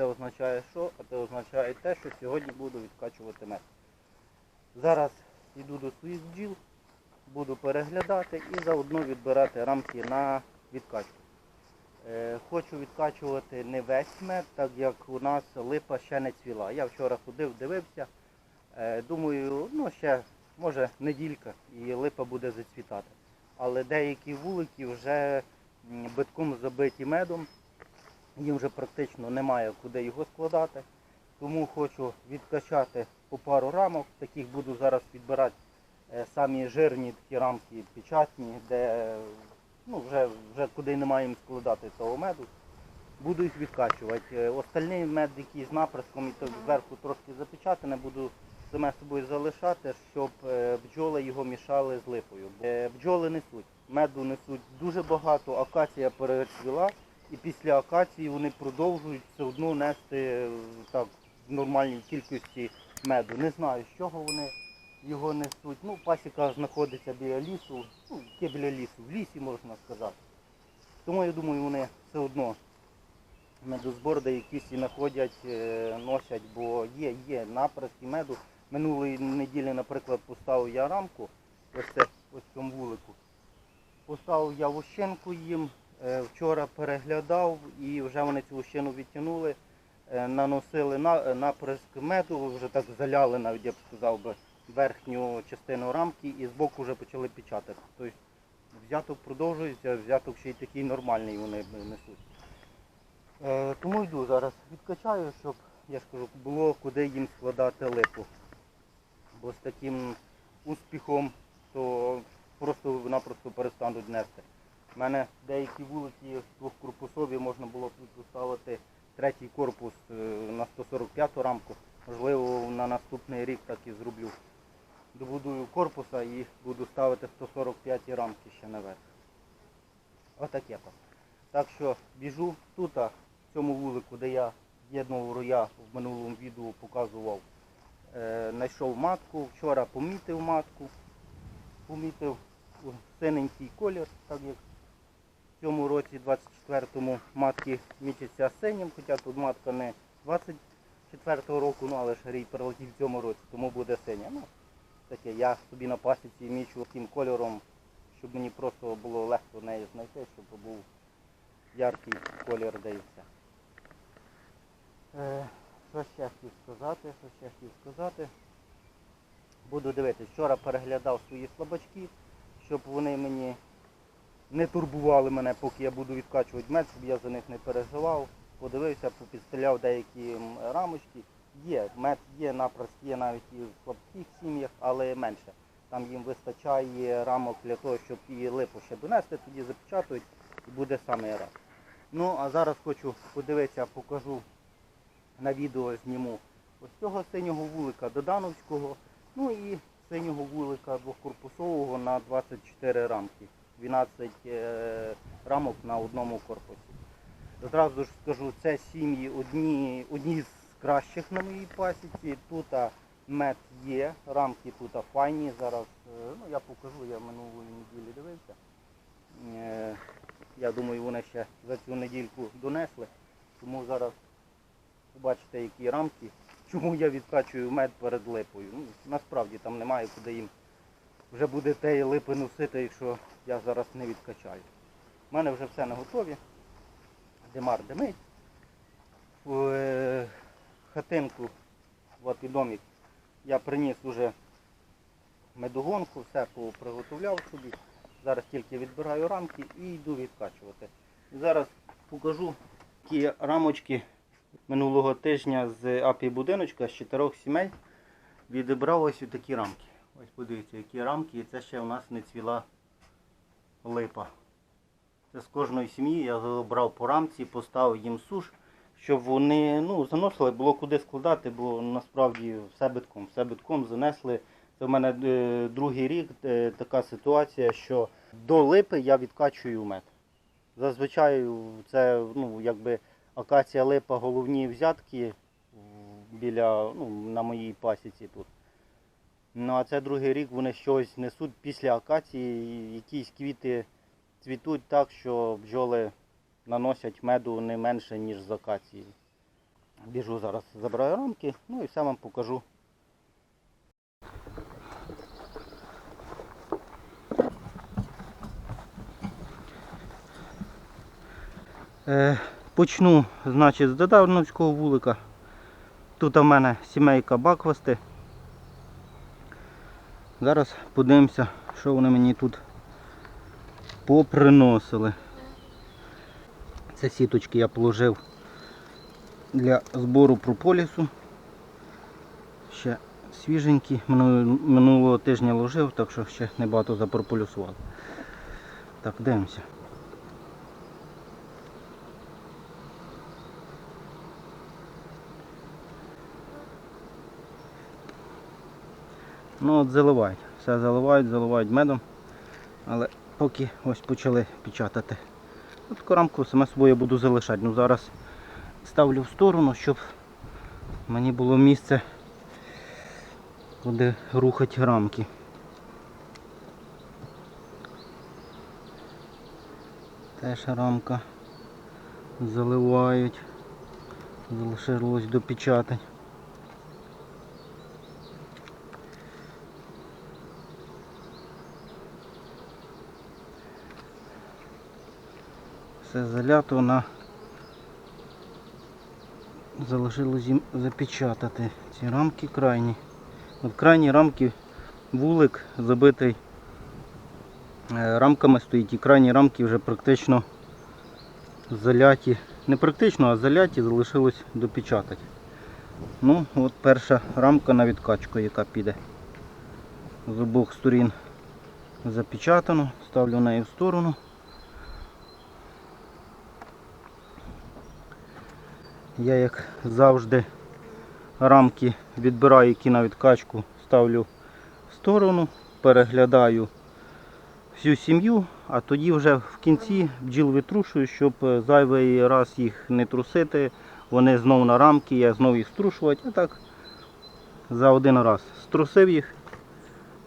це означає що? А це означає те, що сьогодні буду відкачувати мед. Зараз йду до своїх бджіл, буду переглядати і заодно відбирати рамки на відкачку. Е, Хочу відкачувати не весь мед, так як у нас липа ще не цвіла. Я вчора ходив, дивився. Е, Думаю, ну ще може неділька і липа буде зацвітати. Але деякі вулики вже битком забиті медом, їм вже практично немає куди його складати. Тому хочу відкачати по пару рамок. Таких буду зараз відбирати е, самі жирні такі рамки печатні, де ну, вже, вже куди немає їм складати того меду. Буду їх відкачувати. Е, Остальний мед, який з наприском і то зверху трошки запечатане, буду саме собою залишати, щоб е, бджоли його мішали з липою. Е, Бджоли несуть, меду несуть дуже багато, акація перецвіла, і після акації вони продовжують все одно нести е, так, в нормальній кількості меду. Не знаю, з чого вони його несуть. Ну, пасіка знаходиться біля лісу, ну, яке біля лісу, в лісі можна сказати. Тому я думаю, вони все одно медозборди якісь і знаходять, е, носять, бо є, є напрямки меду. Минулої неділі, наприклад, поставив я рамку, ось це, ось цьому вулику. Поставив я вощинку їм, вчора переглядав і вже вони цю вощину відтягнули, е, наносили на, наприск меду, вже так заляли навіть, я б сказав би, верхню частину рамки і збоку вже почали печатати. Тобто взяток продовжується, взяток ще й такий нормальний вони несуть. Е, тому йду зараз відкачаю, щоб, я ж було куди їм складати липу. Бо з таким успіхом то просто-напросто перестануть нести. У мене деякі вулиці двохкорпусові можна було б поставити третій корпус е, на 145 рамку. Можливо, на наступний рік так і зроблю. Добудую корпуса і буду ставити 145 рамки ще наверх. Отаке так. Так що біжу тут, в цьому вулику, де я з'єднував роя в минулому відео показував, е, знайшов матку. Вчора помітив матку, помітив синенький колір, так як цьому році, 24-му, матки мітяться синім, хоча тут матка не 24-го року, ну але ж рій перелетів в цьому році, тому буде синя. Ну, таке, я собі на пасіці мічу таким кольором, щоб мені просто було легко неї знайти, щоб був яркий колір де. Е, що ще хотів сказати, що ще хотів сказати. Буду дивитися, вчора переглядав свої слабачки, щоб вони мені не турбували мене, поки я буду відкачувати мед, щоб я за них не переживав. Подивився, попідстріляв деякі рамочки. Є, мед є, напрост є навіть і в слабких сім'ях, але менше. Там їм вистачає рамок для того, щоб і липу ще донести, тоді запечатують і буде саме раз. Ну, а зараз хочу подивитися, покажу на відео зніму ось цього синього вулика Додановського, ну і синього вулика двохкорпусового на 24 рамки. 12 е, рамок на одному корпусі. Одразу ж скажу, це сім'ї одні, одні з кращих на моїй пасіці. Тут мед є, рамки тут файні. Зараз е, ну, я покажу, я минулої неділі дивився. Е, Я думаю, вони ще за цю недільку донесли. Тому зараз побачите, які рамки. Чому я відкачую мед перед липою. Ну, насправді там немає куди їм вже буде теї липи носити, якщо я зараз не відкачаю. У мене вже все на готові. Димар димить. Е, хатинку, от і домик, я приніс уже медогонку, все приготовляв собі. Зараз тільки відбираю рамки і йду відкачувати. Зараз покажу ті рамочки минулого тижня з апі будиночка з чотирьох сімей. Відібрав ось такі рамки. Ось подивіться, які рамки, і це ще у нас не цвіла липа. Це з кожної сім'ї я забрав по рамці, поставив їм суш, щоб вони ну, заносили, було куди складати, бо насправді все битком, все битком занесли. Це в мене е, другий рік е, така ситуація, що до липи я відкачую мед. Зазвичай це ну, якби акація липа головні взятки біля, ну, на моїй пасіці тут. Ну а це другий рік вони щось несуть після акації, якісь квіти цвітуть так, що бджоли наносять меду не менше, ніж з акації. Біжу зараз, забираю рамки, ну і все вам покажу. Е, почну, значить, з додавновського вулика. Тут у мене сімейка баквасти. Зараз подивимося, що вони мені тут поприносили. Це сіточки я положив для збору прополісу. Ще свіженькі. Минулого, тижня ложив, так що ще небагато запрополюсував. Так, дивимося. Ну от заливають. Все заливають, заливають медом. Але поки ось почали печатати. От рамку саме собою я буду залишати. Ну зараз ставлю в сторону, щоб мені було місце, куди рухати рамки. Теж рамка заливають. Залишилось допечатати. Все залято на залишилось їм запечатати ці рамки крайні. От крайні рамки вулик забитий е, рамками стоїть і крайні рамки вже практично заляті. Не практично, а заляті залишилось допечатати. Ну, от перша рамка на відкачку, яка піде. З обох сторін запечатано, ставлю неї в сторону. Я як завжди рамки відбираю, які на відкачку ставлю в сторону, переглядаю всю сім'ю, а тоді вже в кінці бджіл витрушую, щоб е, зайвий раз їх не трусити. Вони знов на рамки, я знов їх струшувати. А так за один раз струсив їх,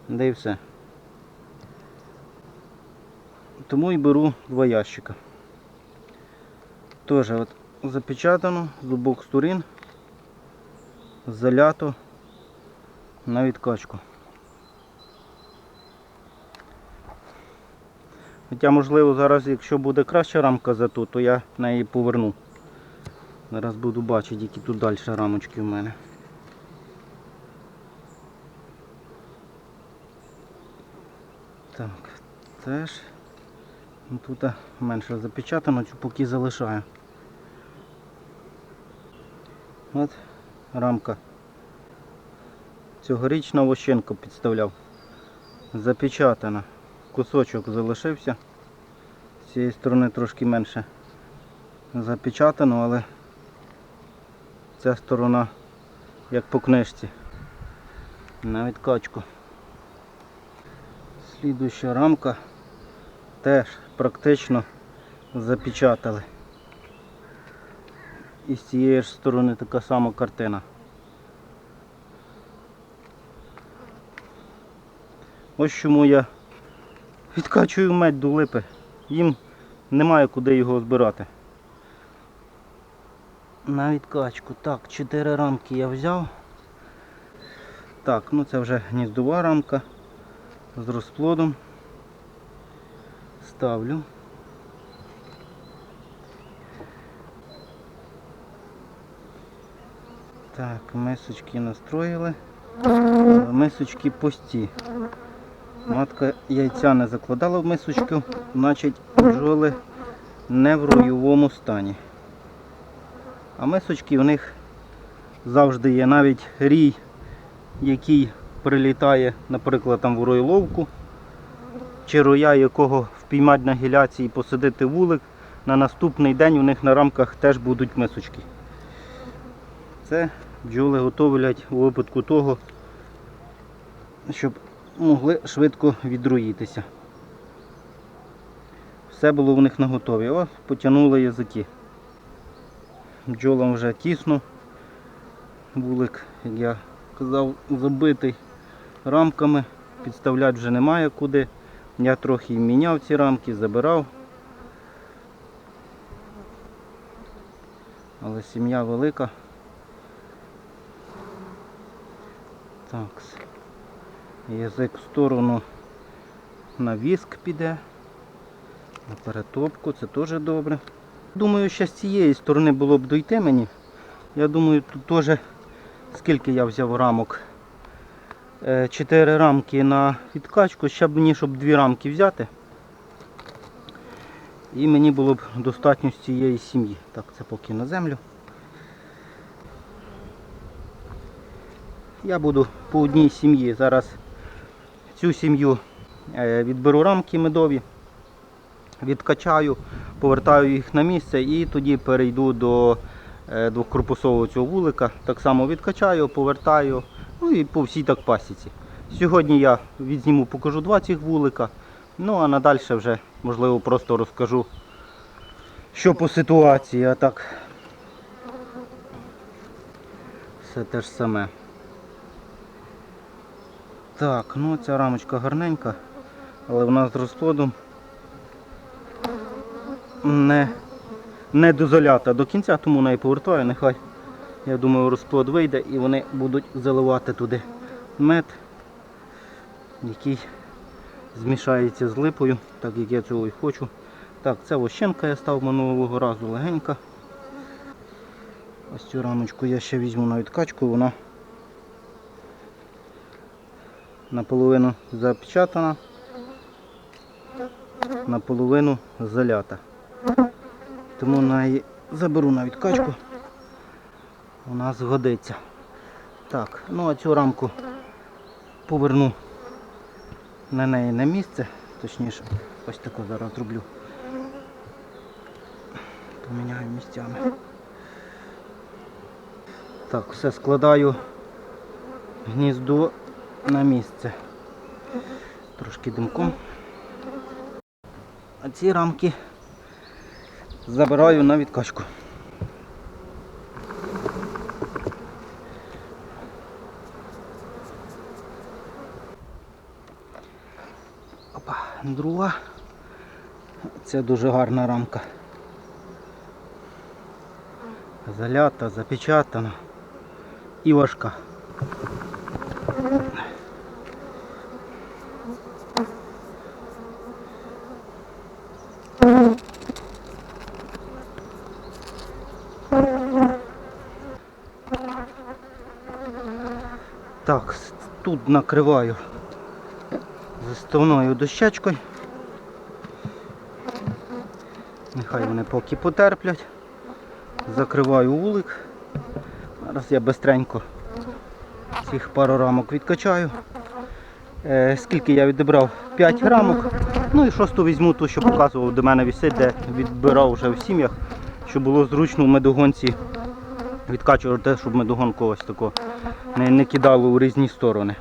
де і все. Тому і беру два ящика. Теж от запечатано з обох сторін, залято на відкачку. Хоча, можливо, зараз, якщо буде краща рамка за ту, то я неї поверну. Зараз буду бачити, які тут далі рамочки в мене. Так, теж тут менше запечатано, цю поки залишаю. От рамка. Цьогоріч на вощенку підставляв. Запечатана. Кусочок залишився. З цієї сторони трошки менше запечатано, але ця сторона як по книжці. На відкачку. Слідуща рамка теж практично запечатали. І з цієї ж сторони така сама картина. Ось чому я відкачую медь до липи. Їм немає куди його збирати. На відкачку. Так, 4 рамки я взяв. Так, ну це вже гніздова рамка з розплодом. Ставлю. Так, мисочки настроїли. Мисочки пусті. Матка яйця не закладала в мисочку, значить бджоли не в ройовому стані. А мисочки в них завжди є навіть рій, який прилітає, наприклад, там в ройловку, чи роя, якого впіймати на гіляції і посадити вулик, на наступний день у них на рамках теж будуть мисочки. Це бджоли готовлять у випадку того, щоб могли швидко відруїтися. Все було в них на готові. О, потягнули язики. Бджолам вже тісно. Вулик, як я казав, забитий рамками. Підставляти вже немає куди. Я трохи міняв ці рамки, забирав. Але сім'я велика. Так. Язик в сторону на віск піде. На перетопку, це теж добре. Думаю, ще з цієї сторони було б дойти мені. Я думаю, тут теж скільки я взяв рамок. Е, Чотири рамки на відкачку, ще б мені, щоб дві рамки взяти. І мені було б достатньо з цієї сім'ї. Так, це поки на землю. Я буду по одній сім'ї. Зараз цю сім'ю е, відберу рамки медові, відкачаю, повертаю їх на місце і тоді перейду до е, двокорпусового цього вулика. Так само відкачаю, повертаю, ну і по всій так пасіці. Сьогодні я відзніму, покажу два цих вулика. Ну а надалі вже можливо просто розкажу, що по ситуації, а так все те ж саме. Так, ну ця рамочка гарненька, але вона з розплодом не, не дозолята до кінця, тому неї повертаю, нехай. Я думаю, розплод вийде і вони будуть заливати туди мед, який змішається з липою, так як я цього і хочу. Так, це вощенка я став минулого разу легенька. Ось цю рамочку я ще візьму на відкачку, вона наполовину запечатана, наполовину залята. Тому на її заберу на відкачку. Вона згодиться. Так, ну а цю рамку поверну на неї на місце, точніше, ось таку зараз зроблю. Поміняю місцями. Так, все складаю гніздо на місце. Трошки димком. А ці рамки забираю на відкачку. Опа, друга. Це дуже гарна рамка. Залята, запечатана і важка. Так, с- тут накриваю заставною дощечкою. Нехай вони поки потерплять. Закриваю вулик. Зараз я бистренько цих пару рамок відкачаю. Е, скільки я відібрав? 5 рамок. Ну і шосту візьму ту, що показував, до мене висить, де відбирав вже в сім'ях, щоб було зручно в медогонці відкачувати, щоб медогонку ось тако не, не кидало у різні сторони.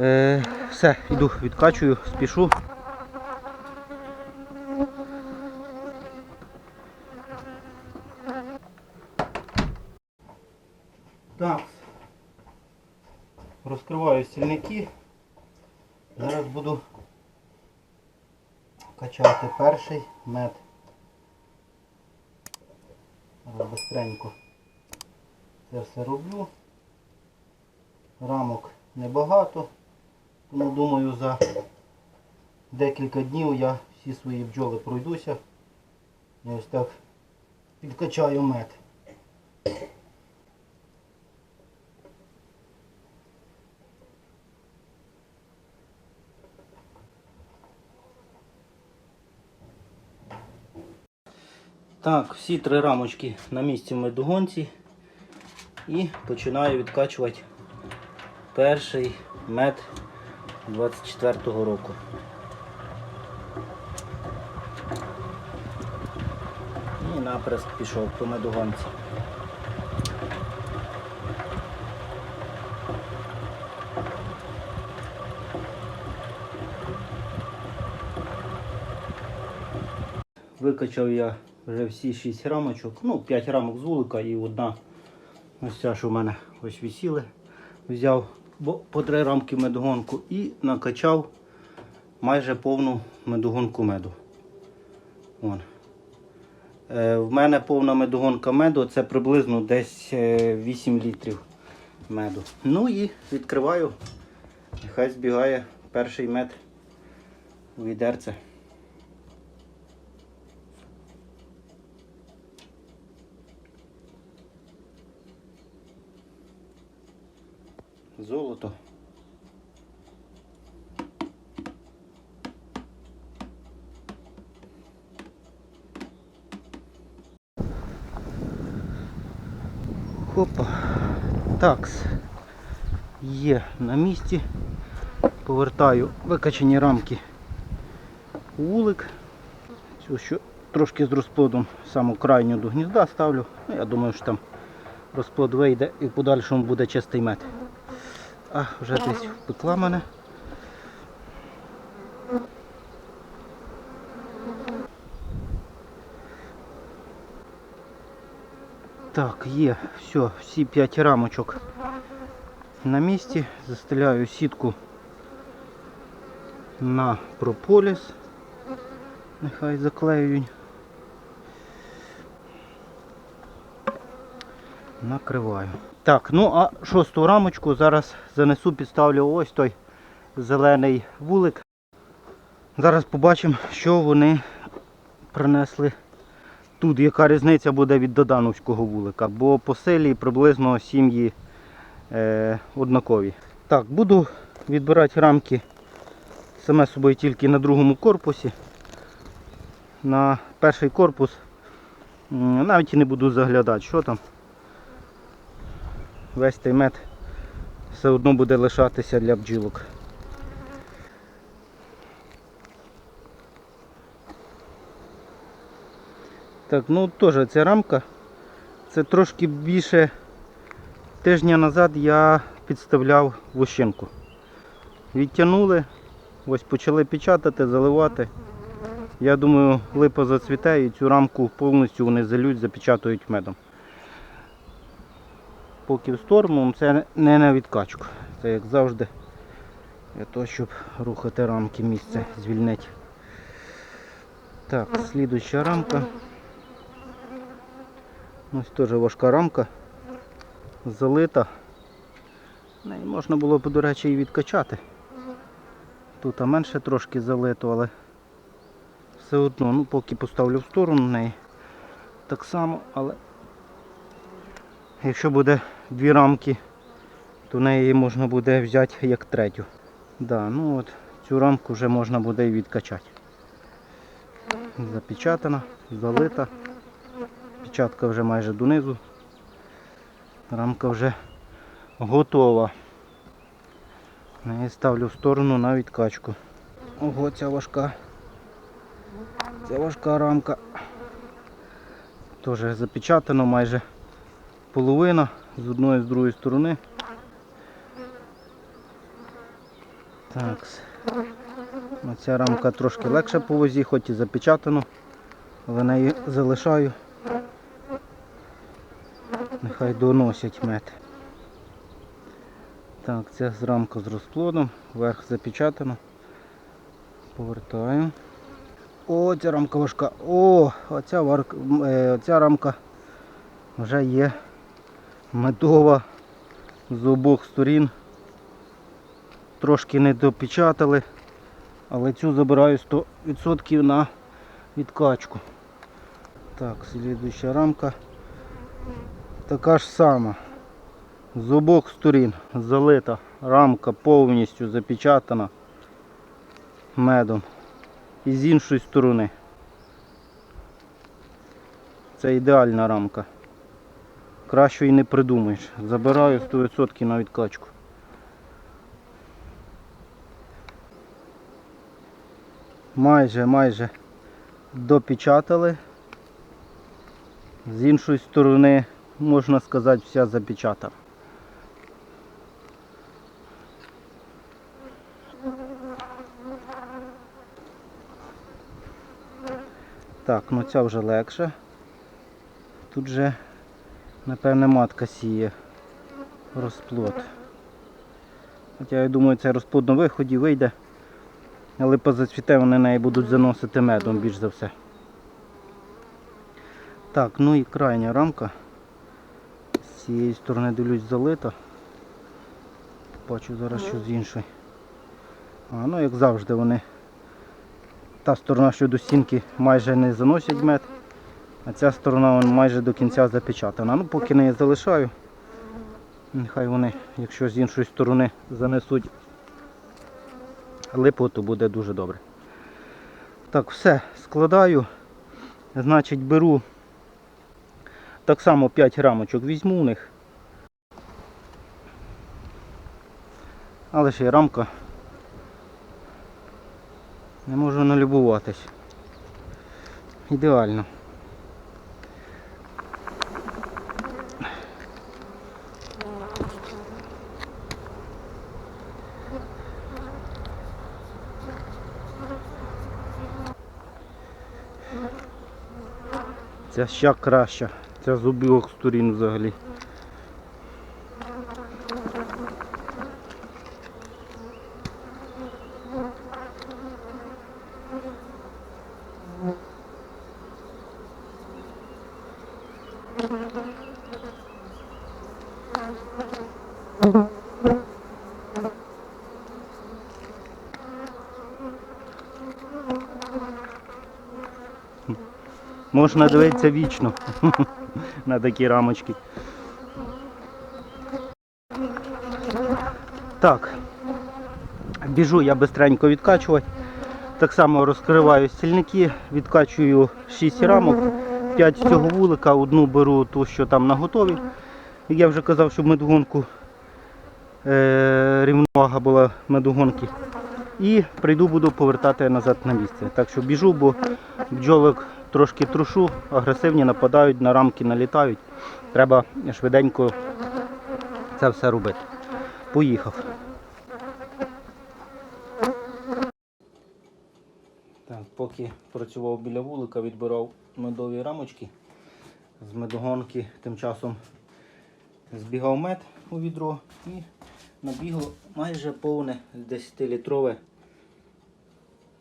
Е, все, йду, відкачую, спішу. Так. Розкриваю стільники. Зараз буду качати перший мед. Зараз быстренько це все роблю. Рамок небагато, тому думаю за декілька днів я всі свої бджоли пройдуся. І ось так підкачаю мед. Так, всі три рамочки на місці в медогонці і починаю відкачувати перший мед 24-го року. І наприск пішов по медогонці. Викачав я вже всі 6 рамочок, ну 5 рамок з вулика і одна ось ця, що в мене ось висіли. Взяв по три рамки медогонку і накачав майже повну медогонку меду. Вон. Е, В мене повна медогонка меду, це приблизно десь е, 8 літрів меду. Ну і відкриваю. Нехай збігає перший мед у відерце. Золото. Хопа. Такс. Є на місці. Повертаю викачені рамки у вулик. Цю що трошки з розплодом саму крайню до гнізда ставлю. Ну, я думаю, що там розплод вийде і в подальшому буде чистий мед. А, вже десь впекла мене. Так, є, все, всі 5 рамочок на місці. Застеляю сітку на прополіс. Нехай заклеюють. Накриваю. Так, ну а шосту рамочку зараз занесу, підставлю ось той зелений вулик. Зараз побачимо, що вони принесли тут, яка різниця буде від додановського вулика, бо по селі приблизно сім'ї е, однакові. Так, буду відбирати рамки саме собою тільки на другому корпусі. На перший корпус навіть і не буду заглядати, що там. Весь цей мед все одно буде лишатися для бджілок. Так, ну теж ця рамка. Це трошки більше тижня назад я підставляв вощинку. Відтягнули, ось почали печатати, заливати. Я думаю, липа зацвіте і цю рамку повністю вони залють, запечатують медом. Поки в сторону, це не на відкачку. Це як завжди для того, щоб рухати рамки місце, звільнити. Так, слідуюча рамка. Ось теж важка рамка, залита. Неї можна було б, до речі, і відкачати. Тут а менше трошки залито, але все одно, ну поки поставлю в сторону неї так само, але якщо буде дві рамки, то неї можна буде взяти як третю. Да, ну от Цю рамку вже можна буде і відкачати. Запечатана, залита. Печатка вже майже донизу. Рамка вже готова. Я ставлю в сторону на відкачку. Ого, ця важка. Ця важка рамка. Теж запечатано майже половина з одної з другої сторони. Так. Ця рамка трошки легше по возі, хоч і запечатано, але неї залишаю. Нехай доносять мед. Так, з рамка з розплодом, верх запечатано. Повертаю. О, ця рамка важка. О, оця, е, оця рамка вже є медова з обох сторін. Трошки не допечатали, але цю забираю 100% на відкачку. Так, слідуюча рамка. Така ж сама. З обох сторін залита рамка повністю запечатана медом. І з іншої сторони. Це ідеальна рамка. Кращої не придумаєш. Забираю 100% на відкачку. Майже, майже допечатали. З іншої сторони, можна сказати, вся запечатана. Так, ну ця вже легше. Тут же, напевне, матка сіє розплод. Хоча я думаю, цей розплод на виході вийде, але позацвіте вони неї будуть заносити медом більш за все. Так, ну і крайня рамка. З цієї сторони дивлюсь залита. Бачу зараз що з іншої. А, ну як завжди вони. Та сторона, що до стінки майже не заносять мед, а ця сторона майже до кінця запечатана. Ну поки не залишаю. Нехай вони, якщо з іншої сторони занесуть липу, то буде дуже добре. Так, все, складаю. Значить, беру так само 5 рамочок візьму у них. Але ще й рамка. Не можу налюбуватись. Ідеально. Ця ще краща. Ця з сторін взагалі. Можна дивитися вічно на такі рамочки. Так, біжу я бистренько відкачувати. Так само розкриваю стільники, відкачую 6 рамок, 5 з цього вулика, одну беру ту, що там на готові. Я вже казав, щоб медогонку е, рівновага була медогонки. І прийду, буду повертати назад на місце. Так що біжу, бо бджолок трошки трушу, агресивні нападають, на рамки налітають. Треба швиденько це все робити. Поїхав. Так, поки працював біля вулика, відбирав медові рамочки з медогонки. Тим часом збігав мед у відро і набігло майже повне 10-літрове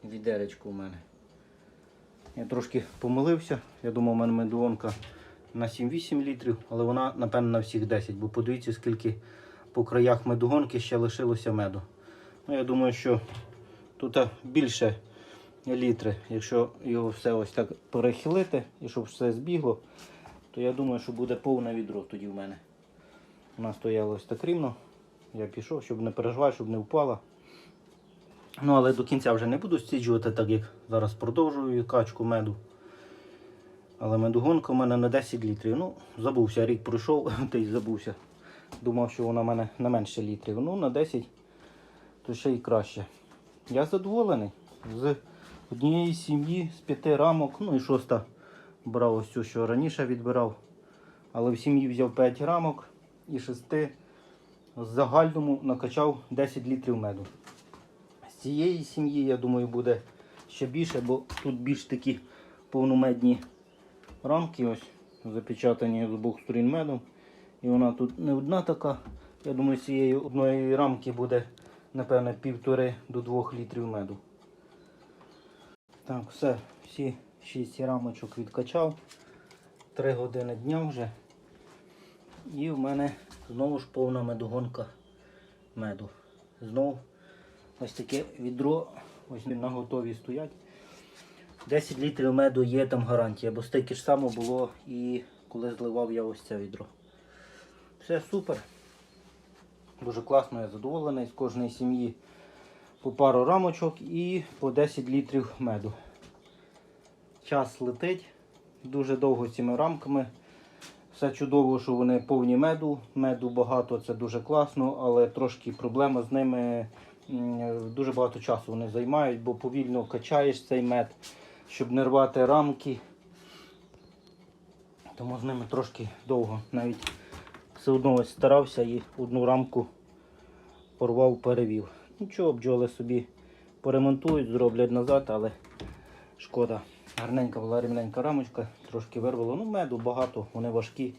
відеречко у мене. Я трошки помилився. Я думав, у мене медуонка на 7-8 літрів, але вона, напевно, на всіх 10, бо подивіться, скільки по краях медугонки ще лишилося меду. Ну, Я думаю, що тут більше літри. Якщо його все ось так перехилити і щоб все збігло, то я думаю, що буде повне відро тоді в мене. Вона стояла ось так рівно. Я пішов, щоб не переживати, щоб не впала. Ну, але до кінця вже не буду стіджувати, так як зараз продовжую качку меду. Але медогонка у мене на 10 літрів. Ну, забувся, рік пройшов, та й забувся. Думав, що вона в мене на менше літрів. Ну, на 10 то ще й краще. Я задоволений. З однієї сім'ї, з п'яти рамок, ну і шоста брав ось цю, що раніше відбирав. Але в сім'ї взяв 5 рамок і шести в загальному накачав 10 літрів меду. Цієї сім'ї, я думаю, буде ще більше, бо тут більш такі повномедні рамки, ось запечатані з обох сторін медом. І вона тут не одна така. Я думаю, з цієї одної рамки буде, напевне, півтори до двох літрів меду. Так, все, всі шість рамочок відкачав. Три години дня вже. І в мене знову ж повна медогонка меду. Знову ось таке відро, ось на готові стоять. 10 літрів меду є там гарантія, бо стільки ж само було і коли зливав я ось це відро. Все супер. Дуже класно, я задоволений. З кожної сім'ї по пару рамочок і по 10 літрів меду. Час летить дуже довго цими рамками. Все чудово, що вони повні меду. Меду багато, це дуже класно, але трошки проблема з ними. Дуже багато часу вони займають, бо повільно качаєш цей мед, щоб не рвати рамки. Тому з ними трошки довго. Навіть все одно ось старався і одну рамку порвав, перевів. Нічого, бджоли собі поремонтують, зроблять назад, але шкода. Гарненька була рівненька рамочка, трошки вирвало. Ну, меду багато, вони важкі.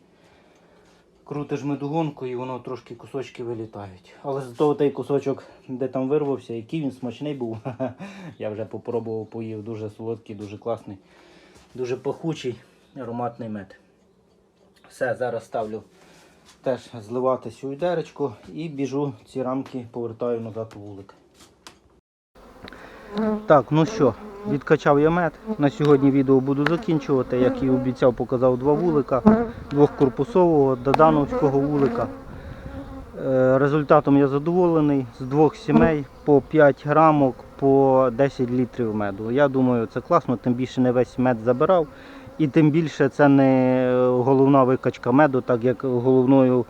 Крутиш медугонку і воно трошки кусочки вилітають. Але зато той кусочок, де там вирвався, який він смачний був. Я вже попробував, поїв. Дуже солодкий, дуже класний, дуже пахучий. ароматний мед. Все, зараз ставлю теж зливати сюди деречку і біжу ці рамки, повертаю назад у вулик. Так, ну що, відкачав я мед. На сьогодні відео буду закінчувати. Як і обіцяв, показав два вулика, двохкорпусового, додановського вулика. Е, Результатом я задоволений. З двох сімей по 5 рамок по 10 літрів меду. Я думаю, це класно, тим більше не весь мед забирав. І тим більше це не головна викачка меду, так як головною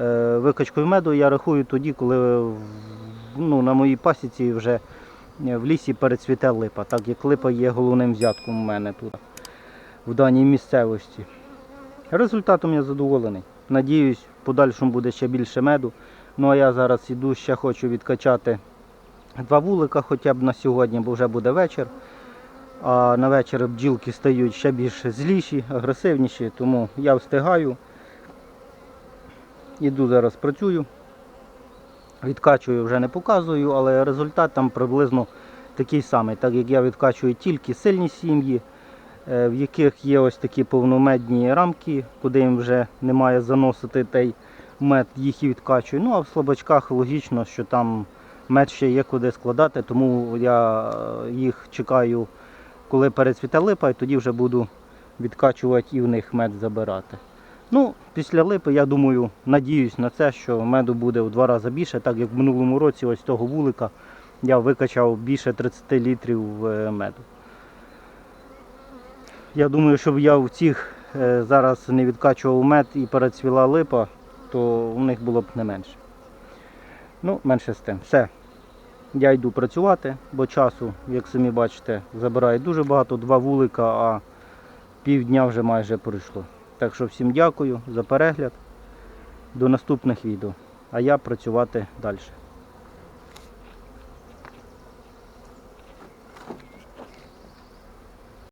е, викачкою меду я рахую тоді, коли ну, на моїй пасіці вже е, в лісі перецвіте липа, так як липа є головним взятком у мене тут в даній місцевості. Результатом я задоволений. Надіюсь, в подальшому буде ще більше меду. Ну а я зараз іду, ще хочу відкачати два вулика хоча б на сьогодні, бо вже буде вечір. А на вечір бджілки стають ще більш зліші, агресивніші, тому я встигаю. Іду зараз працюю. Відкачую вже не показую, але результат там приблизно такий самий, так як я відкачую тільки сильні сім'ї, е, в яких є ось такі повномедні рамки, куди їм вже немає заносити той мед, їх і відкачую. Ну а в слабачках логічно, що там мед ще є куди складати, тому я е, їх чекаю, коли перецвіте липа, і тоді вже буду відкачувати і в них мед забирати. Ну, після липи, я думаю, надіюсь на це, що меду буде в два рази більше, так як в минулому році ось того вулика я викачав більше 30 літрів е, меду. Я думаю, щоб я в цих е, зараз не відкачував мед і перецвіла липа, то у них було б не менше. Ну, менше з тим. Все. Я йду працювати, бо часу, як самі бачите, забирає дуже багато, два вулика, а півдня вже майже пройшло. Так що всім дякую за перегляд. До наступних відео. А я працювати далі.